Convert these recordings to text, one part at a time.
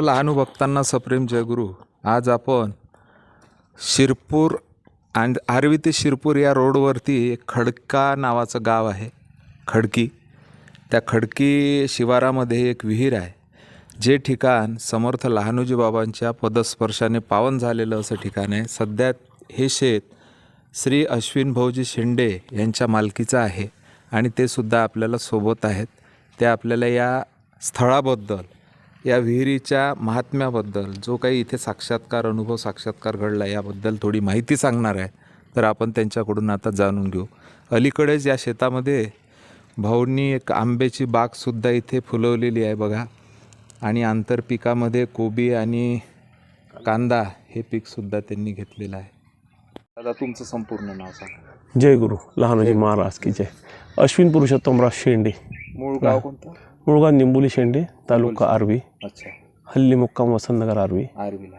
लहानू भक्तांना सप्रेम जयगुरु. आज आपण शिरपूर आणि आरवी ते शिरपूर या रोडवरती एक खडका नावाचं गाव आहे. खडकी. त्या खडकी शिवारामध्ये एक विहीर आहे. जे ठिकाण समर्थ लहानूजी बाबांच्या पदस्पर्शाने पावन झालेलं असं ठिकाण आहे. सध्या हे शेत श्री अश्विन भाऊजी शेंडे यांच्या मालकीचं आहे आणि ते सुद्धा आपल्याला सोबत आहेत. ते आपल्याला या स्थळाबद्दल या विहिरीच्या महात्म्याबद्दल जो काही इथे साक्षात्कार अनुभव साक्षात्कार घडला याबद्दल थोडी माहिती सांगणार आहे तर आपण त्यांच्याकडून आता जाणून घेऊ. अलीकडेच या शेतामध्ये भाऊंनी एक आंब्याची बागसुद्धा इथे फुलवलेली आहे बघा. आणि आंतरपिकामध्ये कोबी आणि कांदा हे पीकसुद्धा त्यांनी घेतलेलं आहे. दादा तुमचं संपूर्ण नाव सांगा. जय गुरु लहानोजी महाराज की जय. अश्विन पुरुषोत्तमराव शेंडे. मूळ गाव कोणतं? मुळगाव निंबोली शेंडे तालुका आर्वी. अच्छा. हल्ली मुक्काम वसंतनगर आर्वी आर्वीला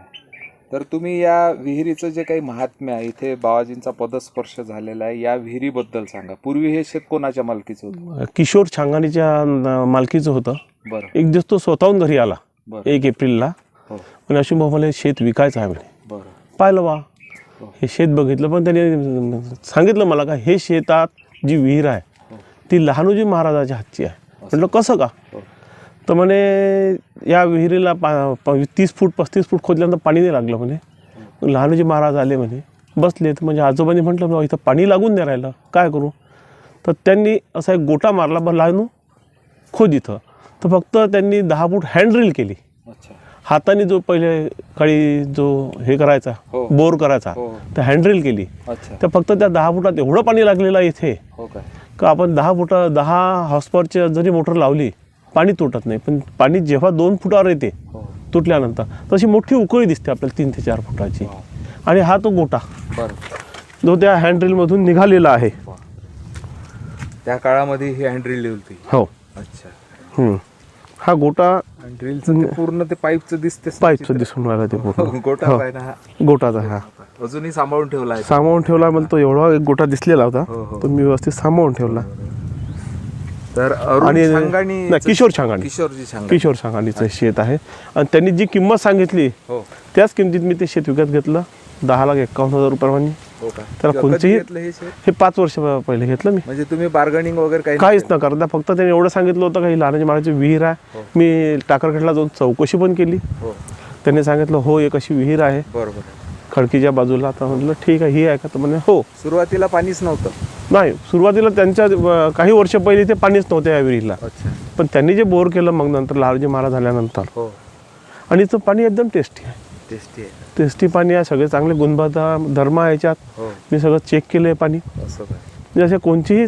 तर तुम्ही या विहिरीचं जे काही महात्म्य आहे इथे बाबाजींचा पदस्पर्श झालेला आहे या विहिरीबद्दल सांगा. पूर्वी हे शेत कोणाच्या मालकीचं होतं? किशोर छांगाणीच्या न- मालकीचं होतं. बरं. एक दिवस तो स्वतःहून घरी आला बरं. एक एप्रिलला. हो. पण अश्विन भाऊ मला हे शेत विकायचं आहे म्हणे. बरं. पाहिलं वा हे. शेत बघितलं पण त्याने सांगितलं मला का हे शेतात जी विहीर आहे ती लहानोजी महाराजाच्या हातची आहे. म्हटलं कसं का? हो. तर म्हणे या विहिरीला पा प- तीस फूट पस्तीस फूट खोदल्यानंतर पाणी नाही लागलं म्हणे. मग लहानोजी महाराज आले म्हणे बसले तर म्हणजे आजोबांनी म्हटलं "बाबा, इथं पाणी लागून नाही राहिलं. काय करू? तर त्यांनी असा एक गोटा मारला बरं लहानू खोद इथं. तर फक्त त्यांनी दहा फूट हँडरील केली. अच्छा. हाताने जो पहिले काळी जो हे करायचा हो. बोर करायचा हो. तर हँडरील केली. अच्छा. तर फक्त त्या दहा फुटात एवढं पाणी लागलेलं आहे इथे. हो काय? का आपण दहा फुटा दहा हॉर्सपॉवरची जरी मोटर लावली पाणी तुटत नाही. पण पाणी जेव्हा दोन फुटावर येते हो. तुटल्यानंतर तशी मोठी उकळी दिसते आपल्याला तीन ते चार फुटाची. वा. आणि हा तो गोटा जो त्या हँडरीलमधून निघालेला आहे. वा. त्या काळामध्ये ही हँड्रिल होती. हो. अच्छा. हा गोटा हँड्रिलचं ते पूर्ण ते पाईपचं दिसते पाईपचं दिसून राहिला ते पूर्ण. गोटा हो. आहे ना हा. गोटाचा हा. अजूनही सांभाळून ठेवला आहे. सामावून ठेवला मला तो एवढा एक गोटा दिसलेला हो, हो. होता तो मी व्यवस्थित सामावून ठेवला. तर आणि नाही, किशोर छांगाणी. किशोरजी छांगाणी. किशोर सांगाणीचं शेत आहे. आणि त्यांनी जी किंमत सांगितली हो. त्याच किमतीत मी ते शेत विकत घेतलं. दहा लाख एकावन्न हजार रुपयाप्रमाणे हो का? त्याला कधी कोणचीही- घेतलं हे शेत? हे पाच वर्ष पहिले घेतलं मी. म्हणजे तुम्ही बार्गनिंग वगैरे काही काहीच न करता फक्त त्यांनी एवढं सांगितलं होतं का ही लहानाची महाराजची विहीर आहे. मी टाकरखेडला जाऊन चौकशी पण केली. हो. त्यांनी सांगितलं हो एक अशी विहीर आहे. बरोबर खडकीच्या बाजूला. तर म्हटलं ठीक आहे ही आहे का? तर म्हणे हो. सुरुवातीला पाणीच नव्हतं. नाही सुरुवातीला त्यांच्या अं, काही वर्ष पहिले ते पाणीच नव्हतं या विहिरीला. अच्छा. पण त्यांनी जे बोर केलं मग नंतर लालजी महाराज झाल्यानंतर हो. आणि इथं पाणी एकदम टेस्टी आहे. टेस्टी आहे. टेस्टी पाणी आहे सगळे चांगले गुणवत्ता धर्म आहे याच्यात. हो. मी सगळं चेक केलं आहे पाणी. असं काय? म्हणजे असे कोणतीही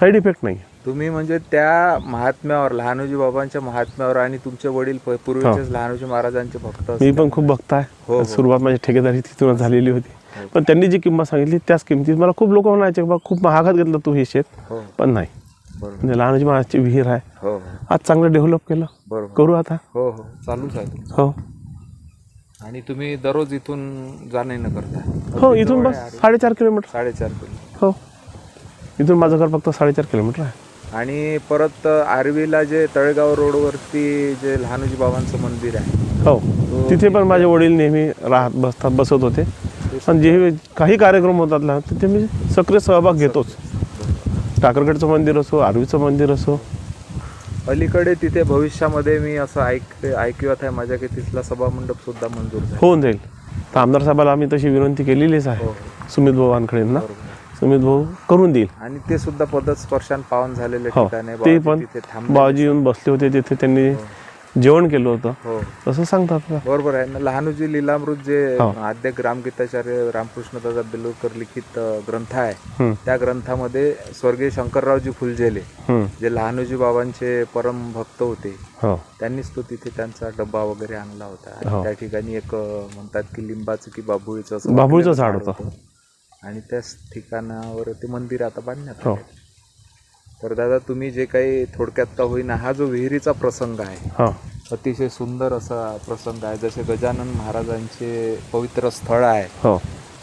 साईड इफेक्ट नाही. तुम्ही म्हणजे त्या महात्म्यावर लहानोजी बाबांच्या महात्म्यावर आणि तुमचे वडील प- पूर्वीचेच लहानोजी महाराजांचे भक्त मी. पण खूप भक्त हो, आहे हो. सुरुवात माझी ठेकेदारी तिथूनच झालेली होती. पण त्यांनी जी किंमत सांगितली त्याच किमतीत मला खूप लोक म्हणायचे की बा खूप महागात घेतलं तू हे शेत. हो. पण नाही. बरोबर. म्हणजे लहानजी महाराजची विहीर आहे. हो. हो आज चांगलं डेव्हलप केलं. बरोबर. करू आता. हो हो. चालूच आहे. तुमचं. हो. आणि तुम्ही दररोज इथून जाणे न करता. हो इथून बस साडेचार किलोमीटर. साडेचार किलो. हो. इथून माझं घर फक्त साडेचार किलोमीटर आहे. आणि परत आर्वीला जे तळेगाव रोडवरती जे लहानोजी बाबांचं मंदिर आहे हो. तिथे पण माझे वडील नेहमी राहत बसतात बसत होते. आणि जे काही कार्यक्रम होतात लहान तिथे मी सक्रिय सहभाग घेतोच. टाकरगडचं मंदिर असो आर्वीचं मंदिर असो. अलीकडे तिथे भविष्यामध्ये मी असं ऐक ऐकिवत आहे माझ्या की तिथला सभामंडप सुद्धा मंजूर होऊन जाईल. तर आमदार साहेबाला आम्ही तशी विनंती केलेलीच आहे. हो. सुमित वानखडेंना बरोबर. सुमित भाऊ करून देईल. आणि ते सुद्धा पदस्पर्शान पावन झालेले हो ठिकाण आहे ते बाबाजी पण तिथे थांबले बाबाजी येऊन बसले होते तिथे त्यांनी जेवण केलं होतं. हो. तसं सांगतात का? बरोबर आहे. ना लहानूजी लीलामृत जे हो. आद्य ग्रामगीताचार्य रामकृष्ण दादा बेलूरकर लिखित अ, ग्रंथ आहे त्या ग्रंथामध्ये स्वर्गीय शंकररावजी फुलझेले हम्म, जे लहानूजी बाबांचे परम भक्त होते हो. त्यांनीच तो तिथे त्यांचा डब्बा वगैरे आणला होता. आणि हो. त्या ठिकाणी एक अ, म्हणतात की लिंबाचं की बाभुळीचं असं बाभुळीचं वाकलेलं झाड होतं. आणि त्याच ठिकाणावर ते मंदिर आता बांधण्यात हो. आलंय. तर दादा तुम्ही जे काही थोडक्यात का होईना हा जो विहिरीचा प्रसंग आहे हो अतिशय सुंदर असा प्रसंग आहे जसे गजानन महाराजांचे पवित्र स्थळ आहे हो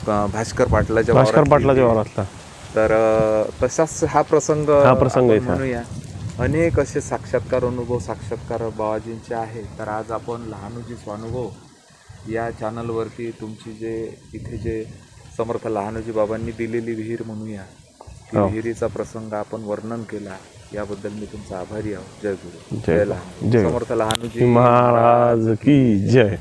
अ, भास्कर पाटलाच्या भास्कर पाटलाच्या. वावरातला तर अ, तसाच हा प्रसंग हा प्रसंग आपण इथे आहे. म्हणूया अनेक असे साक्षात्कार अनुभव साक्षात्कार बाबाजींचे आहे तर आज आपण लहानूजी स्वानुभव या चॅनलवरती तुमची जे इथे जे समर्थ लहानूजी बाबांनी दिलेली विहीर म्हणूया. हो. विहिरीचा प्रसंग आपण वर्णन केला. याबद्दल मी तुमचा आभारी आहोत. जय गुरु. जय. लहानू. समर्थ लहानूजी. महाराज की जय.